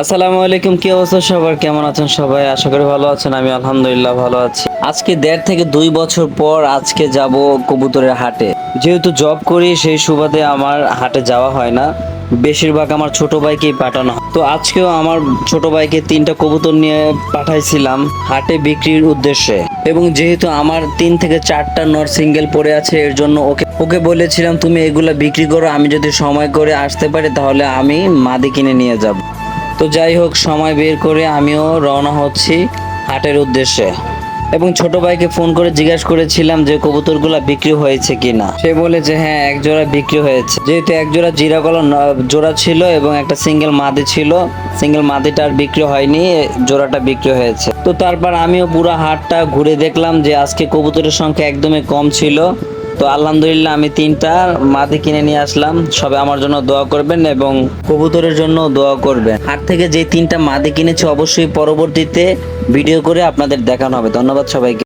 আসসালামু আলাইকুম, কি অবস্থা সবার? কেমন আছেন সবাই? আশা করি ভালো আছেন, আমি আলহামদুলিল্লাহ ভালো আছি। আজকে দেড় থেকে দুই বছর পর আজকে যাব কবুতরের হাটে। যেহেতু জব করি, সেই সুবাদে আমার হাটে যাওয়া হয় না। বেশিরভাগ আমার ছোট ভাইকেই পাঠানো হয়। তো আজকেও আমার ছোট ভাইকে তিনটা কবুতর নিয়ে পাঠাইছিলাম হাটে বিক্রির উদ্দেশ্যে। এবং যেহেতু আমার তিন থেকে চারটা নর সিঙ্গেল পড়ে আছে, এর জন্য ওকে ওকে বলেছিলাম, তুমি এগুলো বিক্রি করো, আমি যদি সময় করে আসতে পারি, তাহলে আমি মাদি কিনে নিয়ে যাব। তো যাই হোক, সময় বের করে আমিও রওনা হচ্ছি হাটের উদ্দেশ্যে। এবং ছোট ভাইকে ফোন করে জিজ্ঞাসা করেছিলাম যে, কবুতরগুলো বিক্রি হয়েছে কিনা? সে বলে যে হ্যাঁ এক জোড়া বিক্রি হয়েছে। যেহেতু এক জোড়া জিরা কলা জোড়া ছিল এবং একটা সিঙ্গেল মাদি ছিল, সিঙ্গেল মাদিটা আর বিক্রি হয়নি জোড়াটা বিক্রি হয়েছে। তো তারপর আমিও পুরো হাটটা ঘুরে দেখলাম যে, আজকে কবুতরের সংখ্যা একদমই কম ছিল। তো আলহামদুলিল্লাহ আমি তিনটা মাদি কিনে নিয়ে আসলাম। সবে আমার জন্য দোয়া করবেন এবং কবুতরের জন্য দোয়া করবেন। হাট থেকে যে তিনটা মাদি কিনেছি, অবশ্যই পরবর্তীতে ভিডিও করে আপনাদের দেখানো হবে। ধন্যবাদ সবাইকে।